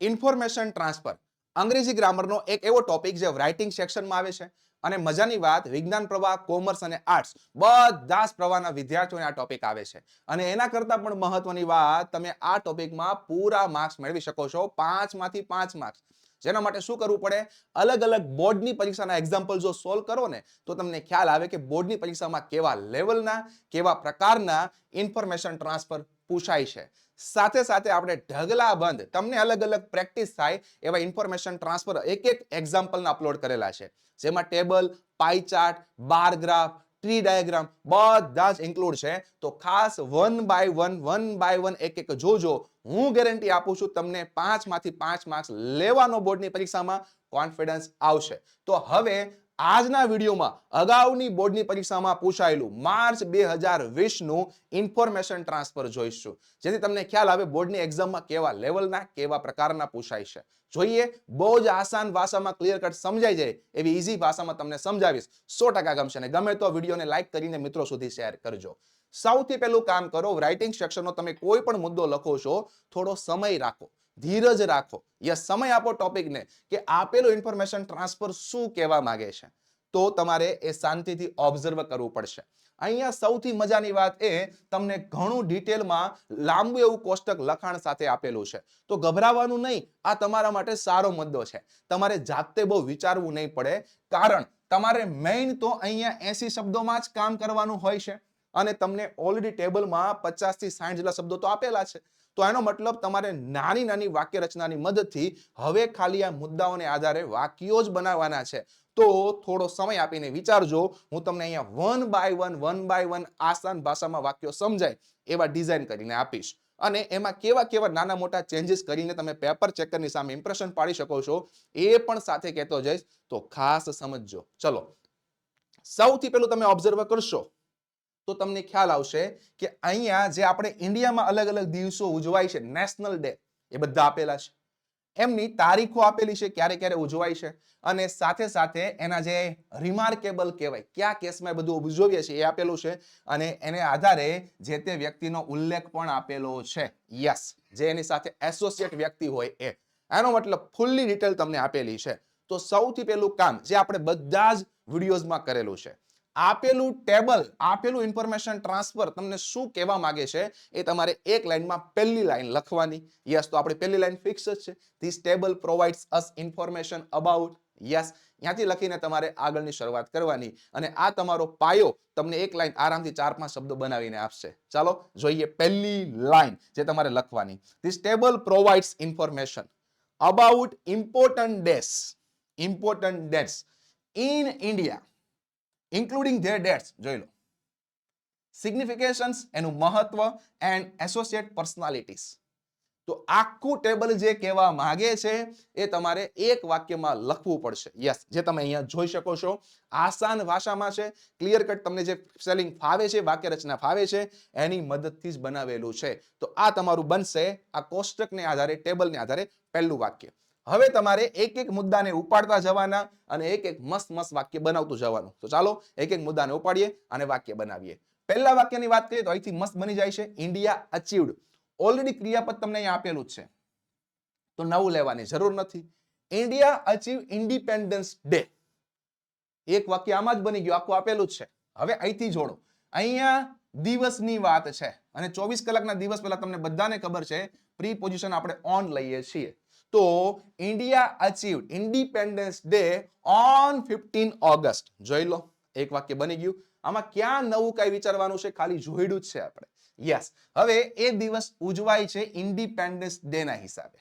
Information transfer. અંગ્રેજી ગ્રામરનો એક એવો ટોપિક જે રાઇટિંગ સેક્શનમાં આવે છે અને મજાની વાત વિજ્ઞાન પ્રવાહ કોમર્સ અને આર્ટ્સ બધા જ પ્રવાહના વિદ્યાર્થીઓને આ ટોપિક આવે છે. અને એના કરતાં પણ મહત્વની વાત, તમે આ ટોપિકમાં પૂરા માર્ક્સ મેળવી શકો છો પાંચમાંથી પાંચ માર્ક્સ જેના માટે શું કરવું પડે? અલગ અલગ બોર્ડની પરીક્ષાના એક્ઝામ્પલ જો સોલ્વ કરો ને, તો તમને ખ્યાલ આવે કે બોર્ડની પરીક્ષામાં કેવા લેવલના કેવા પ્રકારના ઇન્ફોર્મેશન ટ્રાન્સફર પૂછાય છે. સાથે સાથે આપણે ઢગલા બંધ, તમને અલગ અલગ પ્રેક્ટિસ થાય એવા ઇન્ફોર્મેશન ટ્રાન્સફર એક એક એક્ઝામ્પલના અપલોડ કરેલા છે. જેમાં table pie chart bar graph tree diagram બધા જ ઇન્ક્લુડ છે. તો ખાસ one by one one by one એક એક જોજો. હું ગેરંટી આપું છું તમને પાંચમાંથી પાંચ માર્ક્સ લેવાનો બોર્ડની પરીક્ષામાં કોન્ફિડન્સ આવશે. તો હવે આજના વિડીયોમાં અગાઉની બોર્ડની પરીક્ષામાં પૂછાયેલું માર્ચ બે હજાર વીસનું ઇન્ફોર્મેશન ટ્રાન્સફર જોઈશું. જેથી તમને ખ્યાલ આવે બોર્ડની એક્ઝામમાં કેવા લેવલના, કેવા પ્રકારના પૂછાય છે. જોઈએ, બહુ જ આસાન ભાષામાં ક્લિયર કટ સમજાઈ જાય એવી ઈઝી ભાષામાં તમને સમજાવીશ. સો ટકા ગમશે ને ગમે તો વિડીયોને લાઇક કરીને મિત્રો સુધી શેર કરજો. સૌથી પહેલું કામ કરો રાઇટિંગ સેક્શનનો તમે કોઈ પણ મુદ્દો લખો છો, થોડો સમય રાખો. ધીરજ રાખો. યસ, સમય આપો ટોપિકને કે આપેલું ઇન્ફોર્મેશન ટ્રાન્સફર શું કહેવા માંગે છે. તો તમારે એ શાંતિથી ઓબ્ઝર્વ કરવું પડશે. અહીંયા સૌથી મજાની વાત એ, તમને ઘણું ડિટેલમાં લાંબુ એવું કોષ્ટક લખાણ સાથે આપેલું છે. તો ગભરાવાનું નહીં, આ તમારા માટે સારો મુદ્દો છે. તમારે જાતે બહુ વિચારવું નહીં પડે, કારણ તમારે મેઇન તો અહીંયા એસી શબ્દોમાં જ કામ કરવાનું હોય છે. અને તમને ઓલરેડી ટેબલમાં પચાસથી સાઠ જેટલા શબ્દો તો આપેલા છે. તો એનો મતલબ તમારે નાની નાની વાક્ય રચનાની મદદથી હવે ખાલી આ મુદ્દાઓને આધારે વાક્યો જ બનાવવાના છે. તો થોડો સમય આપીને વિચારજો. હું તમને અહીંયા one by one one by one આસાન ભાષામાં વાક્યો સમજાય એવા ડિઝાઇન કરીને આપીશ. અને એમાં કેવા કેવા નાના મોટા ચેન્જીસ કરીને તમે પેપર ચેકરની સામે ઇમ્પ્રેશન પાડી શકો છો એ પણ સાથે કહેતો જઈશ. તો ખાસ સમજજો. ચલો. સૌથી પહેલું તમે ઓબ્ઝર્વ કરશો. તો તમને ખ્યાલ આવશે કે અહીંયા જે આપણે ઇન્ડિયામાં અલગ અલગ દિવસો ઉજવાય છે નેશનલ ડે એ બધા આપેલા છે. એમની તારીખો આપેલી છે ક્યારે ક્યારે ઉજવાય છે અને સાથે સાથે એના જે રિમાર્કેબલ કહેવાય, કયા કેસમાં બધું ઉજવીએ છીએ એ આપેલું છે અને એને આધારે જે તે વ્યક્તિનો ઉલ્લેખ પણ આપેલો છે. યસ જે એની સાથે એસોસિએટ વ્યક્તિ હોય એ. એનો મતલબ ફૂલ્લી ડિટેલ તમને આપેલી છે. તો સૌથી પહેલું કામ જે આપણે બધા જ વિડીયોઝમાં કરેલું છે આપેલું ટેબલ, આપેલું ઇન્ફોર્મેશન ટ્રાન્સફર તમને શું કહેવા માંગે છે એ તમારે એક લાઈનમાં પહેલી લાઈન લખવાની. યસ તો આપણી પહેલી લાઈન ફિક્સ જ છે. This table provides us information about yes ત્યાંથી લખીને તમારે આગળની શરૂઆત કરવાની. અને આ તમારો પાયો તમને એક લાઈન આરામથી ચાર પાંચ શબ્દો બનાવીને આપશે. ચાલો, જોઈએ પહેલી લાઈન જે તમારે લખવાની. This table provides information about important days important dates in India including their dates જોઈ લો. સિગ્નિફિકેશન્સ એનું મહત્વ એન્ડ એસોસિએટ પર્સનાલિટીસ તો આખું ટેબલ જે કહેવા માંગે છે, એ તમારે એક વાક્યમાં લખવું પડશે. યસ જે તમે અહીંયા જોઈ શકો છો. આસાન ભાષામાં છે. ક્લિયર કટ તમને જે સ્પેલિંગ ફાવે છે વાક્ય રચના ફાવે છે, એની મદદથી જ બનાવેલું છે. તો આ તમારું બનશે આ કોષ્ટકને આધારે ટેબલને આધારે પહેલું વાક્ય. હવે તમારે એક એક મુદ્દાને ઉપાડતા જવાના અને એક એક મસ્ત મસ્ત વાક્ય બનાવતું જવાનું. તો ચાલો, એક એક મુદ્દાને ઉપાડીએ અને વાક્ય બનાવીએ. પહેલા વાક્યની વાત કરીએ તો અહીંથી મસ્ત બની જાય છે ઇન્ડિયા અચીવડ ઓલરેડી ક્રિયાપદ તમને અહીંયા આપેલું છે. તો નવું લેવાની જરૂર નથી. ઇન્ડિયા અચીવ ઇન્ડિપેન્ડન્સ ડે એક વાક્ય આમાં જ બની ગયું, આખું આપેલું જ છે. હવે અહીંથી જોડો. અહીંયા દિવસની વાત છે. અને ચોવીસ કલાકના દિવસ પહેલા તમને બધાને ખબર છે પ્રી પોઝિશન આપણે ઓન લઈએ છીએ. તો India achieve independence day on fifteen August જોઈ લો, એક વાક્ય બની ગયું. આમાં ક્યાં નવું કઈ વિચારવાનું છે? ખાલી જોઈડું જ છે આપણે. યસ હવે એ દિવસ ઉજવાય છે ઇન્ડિપેન્ડન્સ ડે ના હિસાબે.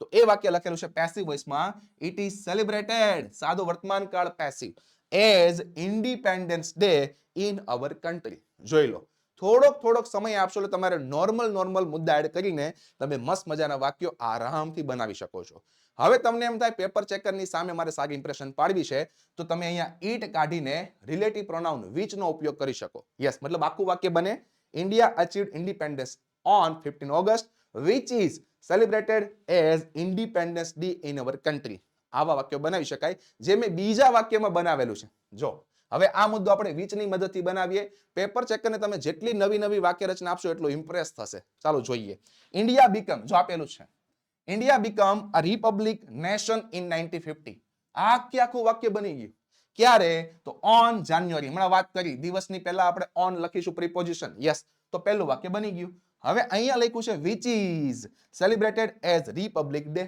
તો એ વાક્ય લખેલું છે પેસિવ વોઇસમાં ઇટ ઇઝ સેલિબ્રેટેડ સાદો વર્તમાન કાળ passive as independence day in our country જોઈ લો. થોડોક થોડોક સમય આપશો એટલે તમારે નોર્મલ નોર્મલ મુદ્દા એડ કરીને તમે મસ્ત મજાના વાક્યો આરામથી બનાવી શકો છો. હવે તમને એમ થાય પેપર ચેકરની સામે મારે સારી ઇમ્પ્રેશન પાડવી છે, તો તમે અહીંયા ઈટ કાઢીને રિલેટિવ પ્રોનાઉન નો ઉપયોગ કરી શકો. યસ મતલબ આખું વાક્ય બને. India achieved independence on fifteen August which is celebrated as independence day in our country આવા વાક્યો બનાવી શકાય. જે મેં બીજા વાક્યમાં બનાવેલું છે. જો હવે આ મુદ્દો આપણે વીચની મદદથી બનાવીએ. પેપર ચેકરને તમે જેટલી નવી નવી વાક્ય રચના આપશો એટલું ઇમ્પ્રેસ થશે. ચાલો જોઈએ. ઇન્ડિયા બીકમ જો આપેલું છે. India become a republic nation in ninety fifty કે આખું વાક્ય બની ગયું? ક્યારે? તો ઓન જાન્યુઆરી હમણાં વાત કરી. દિવસની પહેલા આપણે ઓન લખીશું પ્રિપોઝિશન યસ તો પહેલું વાક્ય બની ગયું. હવે અહીંયા લખ્યું છે which is celebrated as republic day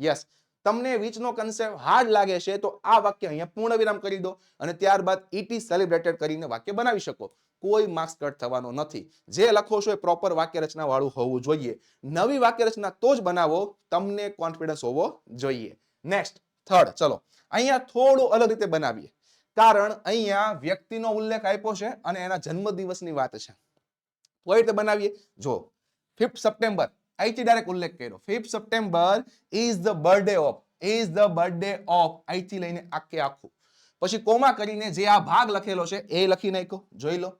yes તમને વીચનો કન્સેપ્ટ હાર્ડ લાગે છે, તો આ વાક્ય અહીંયા પૂર્ણ વિરામ કરી દો અને ત્યારબાદ ઇટ ઇઝ સેલિબ્રેટેડ કરીને વાક્ય બનાવી શકો. કોઈ માર્ક્સ કટ થવાનો નથી. જે લખો છો એ પ્રોપર વાક્ય રચના વાળું હોવું જોઈએ. નવી વાક્ય રચના તો જ બનાવો, તમને કોન્ફિડન્સ હોવો જોઈએ. નેક્સ્ટ થર્ડ ચલો. અહીંયા થોડું અલગ રીતે બનાવીએ. કારણ અહીંયા વ્યક્તિનો ઉલ્લેખ આપ્યો છે અને એના જન્મદિવસની વાત છે. કોઈ રીતે બનાવીએ? જો ફિફ્થ સપ્ટેમ્બર અહીંથી ડાયરેક્ટ ઉલ્લેખ કર્યો. Fifth September is the birthday of is the birthday of અહીંથી લઈને આખે આખું. પછી કોમા કરીને જે આ ભાગ લખેલો છે, એ લખી નાખ્યો. જોઈ લો.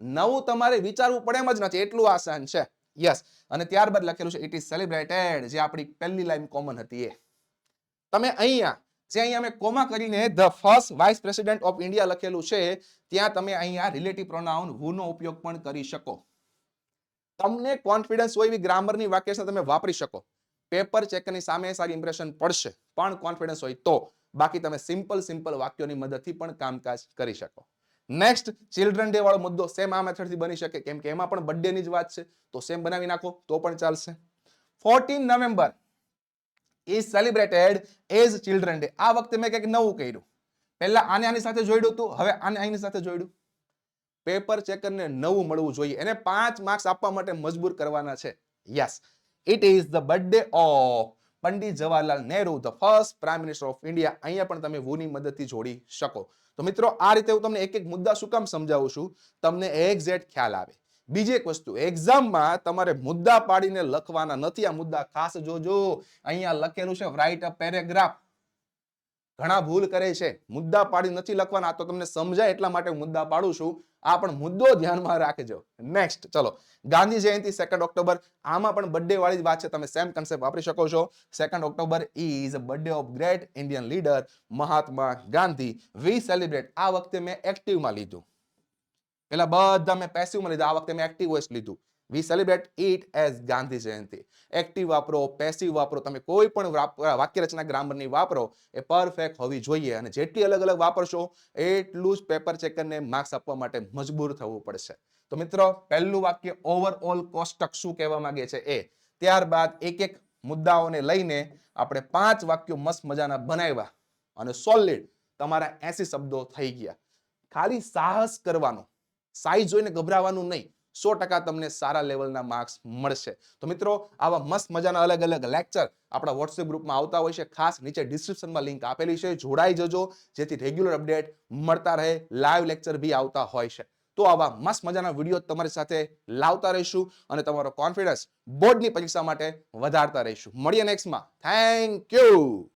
નવું તમારે વિચારવું પડે એમ જ નથી. એટલું આસાન છે. યસ અને ત્યારબાદ લખેલું છે ઇટ ઇઝ સેલિબ્રેટેડ જે આપણી પહેલી લાઈન કોમન હતી એ. તમે અહીંયા, જે અહીંયા મેં કોમા કરીને the first vice president of India લખેલું છે, ત્યાં તમે અહીંયા રિલેટિવ પ્રોનાઉન who નો ઉપયોગ પણ કરી શકો. તમને કોન્ફિડન્સ હોય એવી ગ્રામરની વાક્યરચના તમે વાપરી શકો. પેપર ચેકરની સામે સારી ઇમ્પ્રેશન પડશે, પણ કોન્ફિડન્સ હોય તો. બાકી તમે સિમ્પલ સિમ્પલ વાક્યોની મદદથી પણ કામકાજ કરી શકો. નેક્સ્ટ ચિલ્ડ્રન ડે વાળો મુદ્દો સેમ આ મેથડથી બની શકે, કેમ કે એમાં પણ બર્થડેની જ વાત છે. તો સેમ બનાવી નાખો, તો પણ ચાલશે. Fourteen November is celebrated as children day આ વખતે મેં કંઈક નવું કર્યું. પહેલા આને આની સાથે જોડ્યું હતું, હવે આને આની સાથે જોડ્યું. પેપર ચેકરને નવું મળવું જોઈએ. એને પાંચ માર્ક્સ આપવા માટે મજબૂર કરવાના છે. Yes it is the birthday of Pandit Jawaharlal Nehru the first prime minister of India અહીંયા પણ તમે વુની મદદથી જોડી શકો. તો મિત્રો, આ રીતે હું તમને એક એક મુદ્દા શું કામ સમજાવું છું? તમને એક્ઝેક્ટ ખ્યાલ આવે. બીજી એક વસ્તુ એક્ઝામમાં તમારે મુદ્દા પાડીને લખવાના નથી. આ મુદ્દા ખાસ જોજો. અહીંયા લખેલું છે રાઇટ અ પેરેગ્રાફ ઘણા ભૂલ કરે છે. મુદ્દા પાડી નથી લખવાના. તો તમને સમજાય એટલા માટે મુદ્દા પાડું છું. આ પણ મુદ્દો ધ્યાનમાં રાખજો. નેક્સ્ટ ચલો. ગાંધી જયંતિ સેકન્ડ ઓક્ટોબર આમાં પણ બર્થડે વાળી જ વાત છે. તમે સેમ કન્સેપ્ટ વાપરી શકો છો. Second October is birthday of great Indian leader Mahatma Gandhi. We celebrate આ વખતે મેં એક્ટિવમાં લીધું. પેલા બધા મેં પેસિવમાં લીધા. આ વખતે મેં એક્ટિવ વોઇસ લીધું. We celebrate it as Gandhi Jayanti active વાપરો પેસિવ વાપરો, તમે કોઈ પણ વાક્યરચના વાક્ય રચના ગ્રામરની વાપરો, એ પરફેક્ટ હોવી જોઈએ અને જેટલી અલગ અલગ વાપરશો, એટલું જ પેપર ચેકરને માર્ક્સ આપવા માટે મજબૂર થવું પડશે. તો મિત્રો, પહેલું વાક્ય ઓવરઓલ કોષ્ટક શું કહેવા માંગે છે એ. ત્યારબાદ એક એક મુદ્દાઓને લઈને આપણે પાંચ વાક્યો મસ્ત મજાના બનાવ્યા અને સોલિડ તમારા એસી શબ્દો થઈ ગયા. ખાલી સાહસ કરવાનો સાઈઝ જોઈને ગભરાવાનું નહીં. સો ટકા તમને સારા લેવલના માર્ક્સ મળશે. તો મિત્રો, આવા મસ્ત મજાના અલગ અલગ લેક્ચર આપણા વોટ્સએપ ગ્રુપમાં આવતા હોય છે. ખાસ નીચે ડિસ્ક્રિપ્શનમાં લિંક આપેલી છે. જોડાઈ જજો. જેથી રેગ્યુલર અપડેટ મળતા રહે. લાઈવ લેક્ચર બી આવતા હોય છે. તો આવા મસ્ત મજાના વીડિયો તમારી સાથે લાવતા રહીશું અને તમારો કોન્ફિડન્સ બોર્ડની પરીક્ષા માટે વધારતા રહીશું. મળીએ નેક્સ્ટમાં થેન્ક યુ